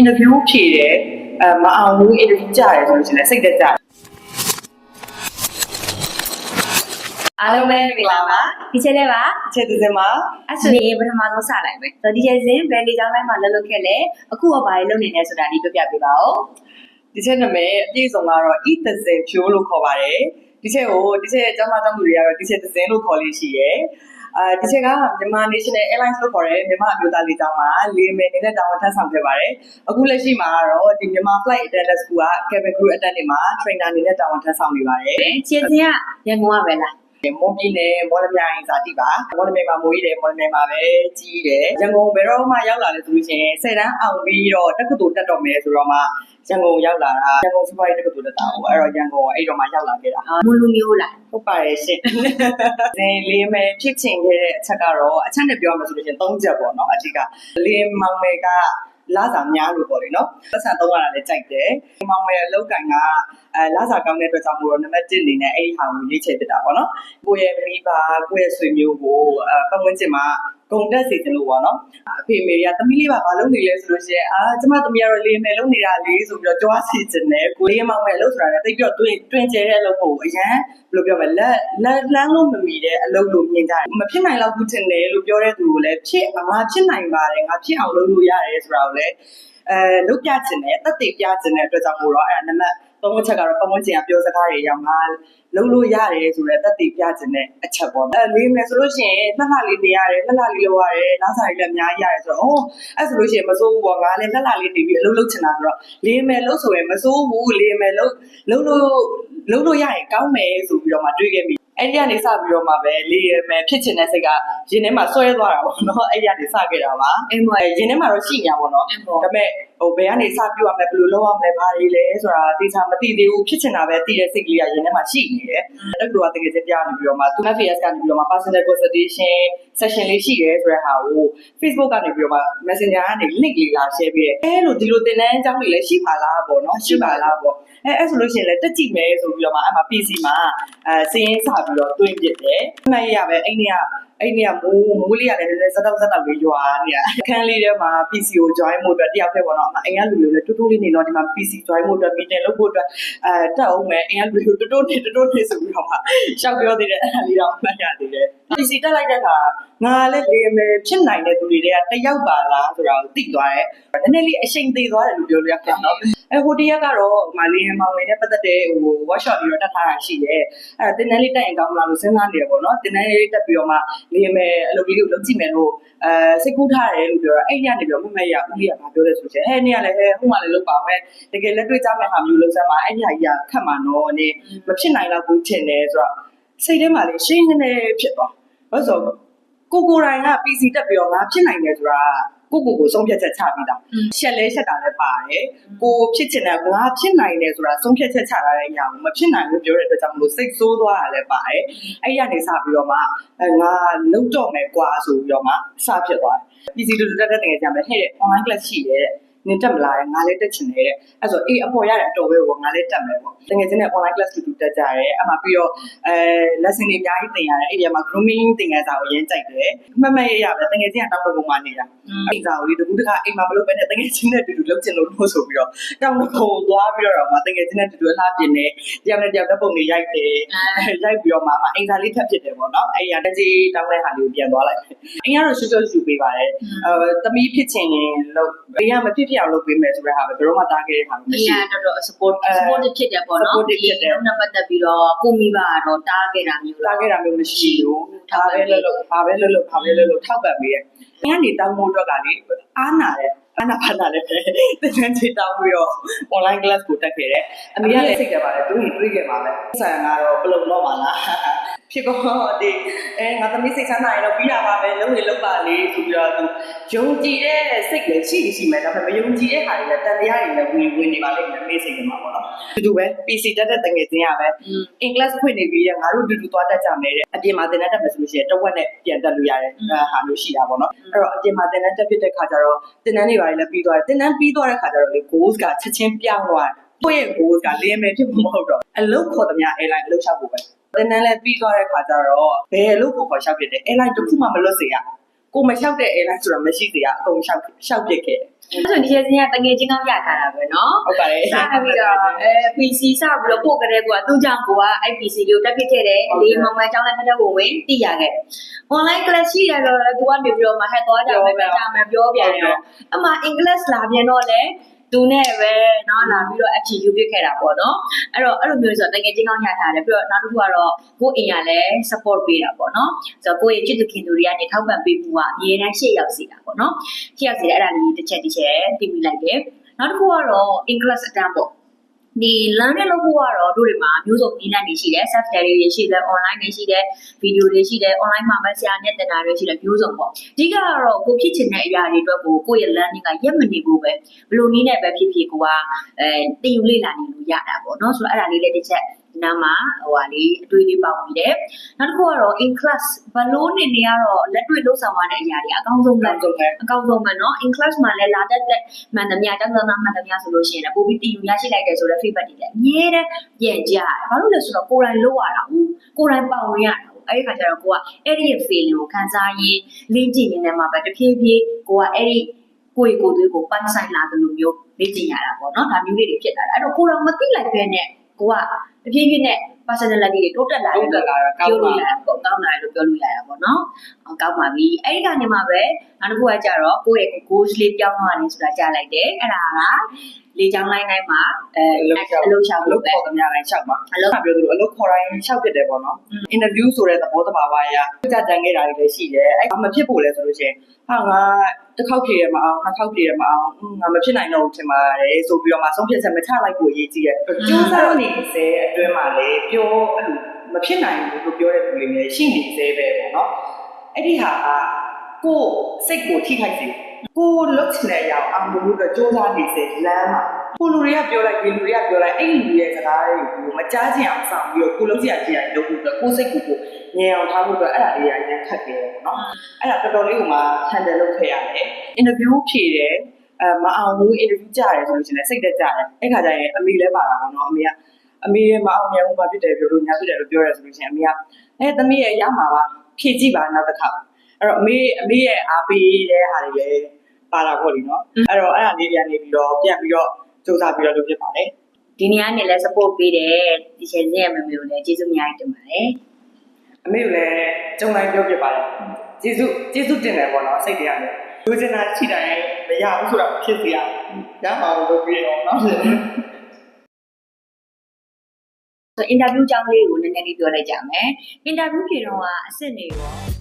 interview ဖြေတယ်အဲမအောင်ဘူး interview ကြရတယ်ဆိုလို့ရှိရင်လည်းစိတ်သက်ကြတယ်အားလုံးပဲမင်္ဂလာပါဒီချက်လေးပါချက်ဒီဇင်မှာအဲ့ဆိုရင်ပထမဆုံးစလိုက်မယ်ဆိုတော့ဒီချက်စဉ်ဘယ်နေကြောင်းတိုင်းမှာလှုပ်လှုပ်ခဲ့လဲအခုကဘာတွေလုပ်နေလဲဆိုတာဒီပြပြပေးပါဦးဒီချက်နာမည်အပြည့်စုံကတော့ e သဇင်ဖြိုးလို့ခေါ်ပါတယ်ဒီချက်ကိုဒီချက်ကျောင်းသားကျောင်းသူတွေကတော့ဒီချက်သဇင်လို့ခေါ်လေးရှိရယ် အာဒီချက်ကမြန်မာ National Airlines လို့ခေါ်တဲ့မြန်မာအမျိုးသားလေကြောင်းမှာလေမယ်နေတဲ့တာဝန်ထမ်းဆောင်ခဲ့ပါတယ်အခုလက်ရှိမှာကတော့ဒီမြန်မာ Flight Attendant School က cabin crew attendant မှာ trainer အနေနဲ့တာဝန်ထမ်းဆောင်နေပါတယ်ချက်စဉ်ကရန်ကုန်ကပဲလား မွန်ပြည်နယ်မော်လမြိုင်ဇာတိပါမော်လမြိုင်မှာမွေးတယ်မော်လမြိုင်မှာပဲကြီးတယ်ရန်ကုန်ဘယ်တော့မှရောက်လာလဲဆိုလို့ရှိရင်10တန်းအောင်ပြီးတော့တက္ကသိုလ်တက်တော့မယ်ဆိုတော့မှရန်ကုန်ရောက်လာတာရန်ကုန်စပွားရေးတက္ကသိုလ်တက်တာဟိုအဲ့တော့ရန်ကုန်အဲ့တော့မှရောက်လာခဲ့တာမွန်လူမျိုးလားဟုတ်ပါတယ်ရှင်။ဇင်လေးမယ်ဖြစ်ချင်ခဲ့တဲ့အချက်ကတော့အချက်နဲ့ပြောရမှာဆိုလို့ရှိရင်၃ချက်ပေါ့နော်အဓိကလေးမောင်မယ်က လာစာများလို့ပေါ့လေနော်ပတ်စံသုံးရတာလည်းကြိုက်တယ်။မောင်မယ်အလောက်ကင်ကအဲလာစာကောင်းတဲ့အတွက်ကြောင့်မို့တော့နံပါတ်1အနေနဲ့အဲ့ဒီဟာကိုရွေးချယ်ဖြစ်တာပေါ့နော်။ကိုယ့်ရဲ့မိဘကိုယ့်ရဲ့ဆွေမျိုးကိုအဲပတ်ဝန်းကျင်မှာဂုံတက်စေချင်လို့ပေါ့နော်။အဖေမေကသမီးလေးပါဘာလုပ်နေလဲဆိုလို့ရှိရင်အာကျမသမီးကတော့လေးမယ်လုပ်နေတာလေးဆိုပြီးတော့ကြွားစီချင်တယ်။ကိုလေးမောင်မယ်အလုပ်ဆိုတာလည်းတိတ်ပြီးတော့တွင်တွင်ကျဲတဲ့အလုပ်ကိုအရန်ဘယ်လိုပြောမလဲလက်လက်လန်းလို့မမီတဲ့အလုပ်လို့မြင်ကြတယ်မဖြစ်နိုင်တော့ဘူးထင်တယ်လို့ပြောတဲ့သူကိုလည်းဖြစ်ငါဖြစ်နိုင်ပါတယ်ငါဖြစ်အောင်လုပ်လို့ရတယ်ဆိုတာကိုလည်းအဲလုပ်ပြချင်တယ်တက်တည်ပြချင်တဲ့အတွက်ကြောင့်မို့တော့အဲ့ဒါနံပါတ် သုံးချက်ကတော့ပတ်ဝန်းကျင်ကပြောစကားတွေရောက်ငါလုပ်လို့ရတယ်ဆိုတော့တက်တည်ပြချင်တဲ့အချက်ပေါ့အဲလေးမယ်ဆိုလို့ရှိရင်လှလှလေးနေရတယ်လှလှလေးလုပ်ရတယ်လားစာရီလည်းအများကြီးရတယ်ဆိုတော့အော်အဲ့ဆိုလို့ရှိရင်မစိုးဘူးပေါ့ငါလည်းလှလှလေးနေပြီးအလုပ်လုပ်ချင်တာဆိုတော့လေးမယ်လို့ဆိုရင်မစိုးဘူးလေးမယ်လို့လုပ်လို့လုပ်လို့ရရင်ကောင်းမယ်ဆိုပြီးတော့မှတွေးခဲ့မိ အဲ့ဒီကနေစပြီးတော့မှပဲလေရမယ်ဖြစ်ချင်တဲ့စိတ်ကရင်ထဲမှာဆွဲသွားတာပေါ့နော်အဲ့ဒီကနေစခဲ့တာပါအဲ့မော်အဲရင်ထဲမှာတော့ရှိညာပေါ့နော်အဲ့မော်ဒါပေမဲ့ဟိုဘယ်ကနေစပြုရမလဲဘယ်လိုလုပ်ရမလဲဘာတွေလဲဆိုတာတေချာမသိသေးဘူးဖြစ်ချင်တာပဲသိတဲ့စိတ်ကလေးကရင်ထဲမှာရှိနေတယ်အဲ့လိုကတကယ်ချင်းပြနေပြီးတော့မှသူ FAS ကနေပြီးတော့မှ personal consultation session လေးရှိရဲဆိုတဲ့ဟာကို Facebook ကနေပြီးတော့မှ Messenger ကနေ link လေးလာ share ပေးတယ်အဲလိုဒီလိုတင်တန်းအကြောင်းတွေလည်းရှိပါလားပေါ့နော်ရှိပါလားပေါ့ အဲအဲ့ဆိုလို့ရှိရင်လည်းတက်ကြည့်မယ်ဆိုပြီးတော့မှအဲ့မှာ PC မှာအဲစင်းစပြီးတော့တွင်းပြစ်တယ်အမှန်ရပဲအဲ့ဒီကအဲ့ဒီကမိုးမိုးလေးရတယ်လည်းဇက်တော့ဇက်တော့လေးရွာနေတာအခန်းလေးထဲမှာ PC ကို join ဖို့အတွက်တယောက်တည်းပေါ့နော်အမအိမ်ကလူတွေလည်းတူတူလေးနေတော့ဒီမှာ PC join ဖို့အတွက် meeting လုပ်ဖို့အတွက်အဲတက်အောင်မယ်အိမ်ကလူတွေတူတူနေတူတူနေဆိုပြီးတော့မှရှောက်ပြောသေးတယ်အဲ့ဒါလေးတော့မှတ်ရသေးတယ် PC တက်လိုက်တဲ့အခါငါလည်းလေမယ်ဖြစ်နိုင်တဲ့သူတွေကတယောက်ပါလားဆိုတာကိုသိသွားတယ်နည်းနည်းလေးအချိန်သေးသွားတယ်လို့ပြောလို့ရတယ်နော် အဲဟိုတရက်ကတော့မလေးရမောင်ဝင်နဲ့ပတ်သက်တဲ့ဟို workshop ပြီးတော့တက်ထားတာရှိတယ်အဲတင်တန်းလေးတက်ရင်ကောင်းမလားလို့စဉ်းစားနေတယ်ပေါ့နော်တင်တန်းလေးတက်ပြီးတော့မှလေမယ်အလုပ်လေးကိုလုပ်ကြည့်မယ်လို့အဲစိတ်ကူးထားတယ်လို့ပြောတော့အဲ့ညနေပြီးတော့မမရဦးလေးကဘာပြောလဲဆိုချင်ဟဲ့နေ့ကလည်းဟဲ့ဟိုမှလည်းလုပ်ပါမယ်တကယ်လက်တွေ့ကြမဲ့ဟာမျိုးလုပ်စမ်းပါအဲ့ညကြီးကခတ်မှာနော်နေမဖြစ်နိုင်တော့ဘူးထင်တယ်ဆိုတော့စိတ်ထဲမှာလေရှင်းနေနေဖြစ်သွားဘာလို့ဆိုတော့ကိုကိုယ်တိုင်က PC တက်ပြီးတော့ငါဖြစ်နိုင်တယ်ဆိုတာ ကိုကိုကိုဆုံးဖြတ်ချက်ချပြီးသားရှက်လဲရှက်တာလည်းပါတယ်ကိုဖြစ်ချင်တဲ့ငါဖြစ်နိုင်တယ်ဆိုတာဆုံးဖြတ်ချက်ချတာလည်းရအောင်မဖြစ်နိုင်ဘူးပြောတဲ့အတွက်ကြောင့်မလို့စိတ်ဆိုးသွားတာလည်းပါတယ်အဲ့ရနေစပြီးတော့မှအဲငါလုံးတော့မယ်ကွာဆိုပြီးတော့မှစဖြစ်သွားတယ် PC တူတူတက်တက်တကယ်ကြမယ်ဟဲ့တဲ့ online class ရှိတယ်တဲ့ နင်တက်မလားတဲ့ငါလည်းတက်ချင်တယ်တဲ့အဲ့ဆိုအေးအပေါ်ရတယ်အတော်ပဲပေါ့ငါလည်းတက်မယ်ပေါ့တကယ်ချင်းနဲ့ online class တူတူတက်ကြရဲအမှပြီးတော့အဲ lesson တွေအများကြီးသင်ရတယ်အဲ့ဒီမှာ grooming သင်ခန်းစာကိုရမ်းကြိုက်တယ်မှတ်မှတ်ရရပဲတကယ်ချင်းကတောက်တော့ပုံမှန်နေတာအိမ်စာကိုလေတကူတခါအိမ်မှာမလုပ်ဘဲနဲ့တကယ်ချင်းနဲ့တူတူလုပ်ချင်လို့လို့ဆိုပြီးတော့တောင်းတော့ပုံသွားပြီးတော့မှတကယ်ချင်းနဲ့တူတူအလှပြင်နေတယောက်နဲ့တယောက်ဓာတ်ပုံတွေရိုက်တယ်ရိုက်ပြီးတော့မှအိမ်စာလေးထပ်ဖြစ်တယ်ပေါ့နော်အဲ့ရတကြီးတောင်းတဲ့ဟာလေးကိုပြန်သွားလိုက်အိမ်ကတော့ရှူရှူရှူပေးပါတယ်အဲသမီးဖြစ်ချင်ရင်လို့ဘေးကမဖြစ်ဖြစ်အောင်လုပ်ပေးမယ်ဆိုတဲ့ဟာပဲဘယ်တော့မှတားခဲ့တဲ့ဟာမအရှိရာတော်တော် support supportive ဖြစ်တယ်ပေါ့နော် supportive ဖြစ်တယ်ဒီလုံးနဲ့ပတ်သက်ပြီးတော့ကိုမိဘကတော့တားခဲ့တာမျိုးဘူးတားခဲ့တာမျိုးမရှိဘူးဒါပဲလို့လို့ဘာပဲလို့လို့ဘာပဲလို့လို့ထောက်ပံ့ပေးရဲ့။အင်းကနေတောင်းဖို့အတွက်ကလေအားနာတယ်အားနာဖနာလည်းပဲသင်တန်းချေတောင်းပြီးတော့ online class ကိုတက်ခဲ့တယ်။အမေကလည်းစိတ်ကြပါတယ်တွေးရင်တွေးခဲ့ပါမယ်။ဆန်ကတော့ဘယ်လိုတော့ပါလား။ ဖြစ်ကောဒီအဲငါသမီးစိတ်ချမ်းသာရင်တော့ပြီးတာပါပဲလုံးနေလုံးပါလေဆိုပြီးတော့သူယုံကြည်တဲ့စိတ်လည်းရှိရှိမယ်ဒါပေမဲ့မယုံကြည်တဲ့ဟာတွေလည်းတန်တရားတွေလည်းဝင်ဝင်နေပါလိမ့်မယ်မေးစိတ်ကမှာပေါ့နော်။တူတူပဲ PC တက်တဲ့တငယ်ချင်းရပဲအင်္ဂလိပ်ဖွင့်နေပြီးတဲ့ငါတို့တူတူသွားတတ်ကြမယ်တဲ့အပြင်မှာသင်တန်းတက်မယ်ဆိုလို့ရှိရင်တစ်ဝက်နဲ့ပြန်တက်လို့ရတယ်အဲဟာမျိုးရှိတာပေါ့နော်အဲ့တော့အပြင်မှာသင်တန်းတက်ဖြစ်တဲ့ခါကျတော့သင်တန်းတွေပါတယ်လည်းပြီးသွားတယ်သင်တန်းပြီးသွားတဲ့ခါကျတော့လေ goals ကချက်ချင်းပြောင်းသွားတယ်ကိုယ့်ရဲ့ goals ကလင်းမယ်ဖြစ်မှာမဟုတ်တော့အလုပ်ခေါ်သမျှ airline အလုပ်လျှောက်ဖို့ပဲ သင်တန်းလည်းပြီးသွားတဲ့ခါကျတော့ဘယ်အလုပ်ကိုခေါ်လျှောက်ဖြစ်တယ် airline တစ်ခုမှမလွတ်စေရကိုမလျှောက်တဲ့ airline ဆိုတာမရှိစေရအကုန်လျှောက်လျှောက်ဖြစ်ခဲ့တယ်ဆိုဒီချက်စင်းကတငယ်ချင်းကောင်းရထားတာပဲနော်ဟုတ်ပါတယ်စပြီးတော့အဲ PC စပြီးတော့ပို့ကြတဲ့ကွာသူ့ကြောင့်ကိုကအဲ့ PC လေးကိုတက်ပစ်ခဲ့တယ်ဟုတ်လေကဲ့မုံမှန်ကျောင်းနဲ့ထက်ထက်ဝင်ဝင်သိရခဲ့တယ် online class ရှိတယ်တော့သူကနေပြီးတော့မဟက်သွားကြမယ်ပြကြမယ်ပြောပြန်တယ်အမှ English လာပြန်တော့လေ သူနဲ့ပဲเนาะလာပြီးတော့ action ယူပြခဲ့တာပေါ့နော်အဲ့တော့အဲ့လိုမျိုးဆိုတော့တကယ်ချင်းကောင်းရထားတယ်ပြီးတော့နောက်တစ်ခုကတော့ကိုယ့်အိမ်ကလည်း support ပေးတာပေါ့နော်ဆိုတော့ကိုယ့်ရဲ့ချစ်သူခင်သူတွေကနေထောက်ပံ့ပေးမှုကအများတန်းရှေ့ရောက်စီတာပေါ့နော်ရှေ့ရောက်စီတယ်အဲ့ဒါလေးတစ်ချက်တစ်ချက်သိမိလိုက်တယ်နောက်တစ်ခုကတော့ English အတန်းပေါ့ ဒီ learning လုပ်ဖို့ကတော့တို့တွေမှာမျိုးစုံနည်းလမ်းတွေရှိတယ် self study တွေရှိတယ် online တွေရှိတယ် video တွေရှိတယ် online မှာမဆရာနဲ့တင်တာတွေရှိတယ်မျိုးစုံပေါ့အဓိကကတော့ကိုဖြစ်ချင်တဲ့အရာတွေအတွက်ကိုကိုယ့်ရဲ့ learning ကရက်မနေဘူးပဲဘယ်လိုနည်းနဲ့ပဲဖြစ်ဖြစ်ကိုကအဲတင်ယူလေ့လာနေလို့ရတာပေါ့နော်ဆိုတော့အဲ့ဒါလေးလည်းတစ်ချက် နားမှာဟိုဟာလေးအတွေ့အကြုံပေါက်ပြီးတယ်နောက်တစ်ခုကတော့ in class ဘလို့နေနေကတော့လက်တွေ့လုပ်ဆောင်ရတဲ့အရာတွေအကောင်းဆုံးပဲ နောက်ဆုံးပဲ အကောင်းဆုံးပဲเนาะ in class မှာလည်းလာတတ်တဲ့မှန်သမျှတောင်းတမ်းမှန်သမျှဆိုလို့ရှိရင်လည်းပိုပြီးတည်ယူရရှိလိုက်တယ်ဆိုတော့ feedback တွေလည်းအများနဲ့ပြန်ကြရတယ်။ဘာလို့လဲဆိုတော့ကိုယ်တိုင်လုပ်ရတာဟုတ်ကိုယ်တိုင်ပါဝင်ရတာဟုတ်အဲ့ဒီခါကျတော့ကိုကအဲ့ဒီရဲ့ feeling ကိုခံစားရင်းလေ့ကျင့်ရင်းနဲ့မှပဲတဖြည်းဖြည်းကိုကအဲ့ဒီကိုယ့်ရဲ့ကိုယ်သွေးကိုပိုင်းဆိုင်လာတယ်လို့မျိုးလေ့ကျင့်ရတာပေါ့เนาะဒါမျိုးလေးတွေဖြစ်လာတယ်အဲ့တော့ကိုယ်တော်မသိလိုက်ပဲနဲ့ ကိုကတဖြည်းဖြည်းနဲ့ personality တွေတိုးတက်လာတိုးတယ်တက်လာတော့ကောင်းပြောပါလို့ရတာပေါ့ကောင်းလာတယ်လို့ပြောလို့ရတာပေါ့နော်။အောင်ကောင်းပါပြီ။အဲ့ဒီကနေမှပဲနောက်တစ်ခုကကြတော့ကိုယ့်ရဲ့ goals လေးပြောင်းသွားတယ်ဆိုတာကြားလိုက်တယ်။အဲ့ဒါက လေချောင်းလိုင်းတိုင်းမှာအဲအလုပ်ရှောက်အလုပ်ရှောက်အလုပ်လို့ပဲခေါ်သမျှတိုင်းရှောက်ပါအလုပ်ပြောသလိုအလုပ်ခေါ်တိုင်းရှောက်ဖြစ်တယ်ပေါ့နော်อืมအင်တာဗျူးဆိုတဲ့သဘောတဘာဝအရကြာကြံခဲ့တာတွေလည်းရှိတယ်အဲ့မဖြစ်ဖို့လဲဆိုလို့ရှိရင်ဟာငါတစ်ခေါက်ဖြေရမအောင်နှစ်ခေါက်ဖြေရမအောင်ဟွန်းငါမဖြစ်နိုင်တော့ဘူးထင်ပါတယ်ဆိုပြီးတော့မှဆုံးဖြတ်ချက်မချလိုက်ဖို့အရေးကြီးတယ်ကျိုးစားနေစေအတွင်းမှာလေပြောအဲ့လိုမဖြစ်နိုင်ဘူးလို့ပြောတဲ့သူတွေလည်းရှိနေစေပဲပေါ့နော်အဲ့ဒီဟာကကိုယ်စိတ်ကိုထိခိုက်စေ ကိုယ်လုတ်ချင်တဲ့အရာကိုအောင်လို့အတွက်စူးစမ်းနေစေလမ်းမှာကိုလူတွေကပြောလိုက်ဒီလူတွေကပြောလိုက်အဲ့ဒီလူရဲ့စကားတွေကိုမကြားချင်အောင်စောင့်ပြီးတော့ကိုလုံးစရာကြည့်ရလုပ်ဖို့အတွက်ကိုယ်စိတ်ကိုကိုငြိမ်အောင်ထားဖို့အတွက်အဲ့ဒါလေးကအရင်ခက်ခဲ့တယ်ပေါ့နော်အဲ့ဒါတော်တော်လေးကိုမှ handle လုပ်ခဲ့ရတယ်အင်တာဗျူးဖြေတယ်အဲမအောင်ဘူးအင်တာဗျူးကြရတယ်ဆိုလို့ရှိရင်လည်းစိတ်သက်ကြတယ်အဲ့ခါကျရင်အမေလည်းပါတာပေါ့နော်အမေကအမေမအောင်မြင်ဘူးဘာဖြစ်တယ်ပြောလို့ညာဖြစ်တယ်လို့ပြောရဲဆိုလို့ရှိရင်အမေကအဲသမီးရဲ့ရမှာပါဖြည့်ကြည့်ပါနောက်တစ်ခါ အဲ့တော့အမေအမေရဲ့အားပေးတဲ့ဟာတွေလည်းပါတာပေါ့လीနော်အဲ့တော့အဲ့ဒါလေးတွေကနေပြီးတော့ပြန်ပြီးတော့စူးစမ်းပြီးတော့လုပ်ဖြစ်ပါတယ်ဒီနေရာနဲ့လည်း support ပေးတယ်ဒီချက်ချင်းရဲ့မမေကိုလည်းကျေးဇူးအများကြီးတင်ပါတယ်အမေကလည်းကြုံတိုင်းပြောပြပါတယ်ကျေးဇူးကျေးဇူးတင်တယ်ပေါ့နော်စိတ်တရားနဲ့လူစင်တာချိတိုင်းမရဘူးဆိုတော့ဖြစ်စီရရမှာလို့လုပ်ပြီးတော့နော်ဆိုအင်တာဗျူးအကြောင်းလေးကိုနည်းနည်းလေးပြောလိုက်ကြမယ်အင်တာဗျူးဖြေတော့ကအစ်စ်နေရော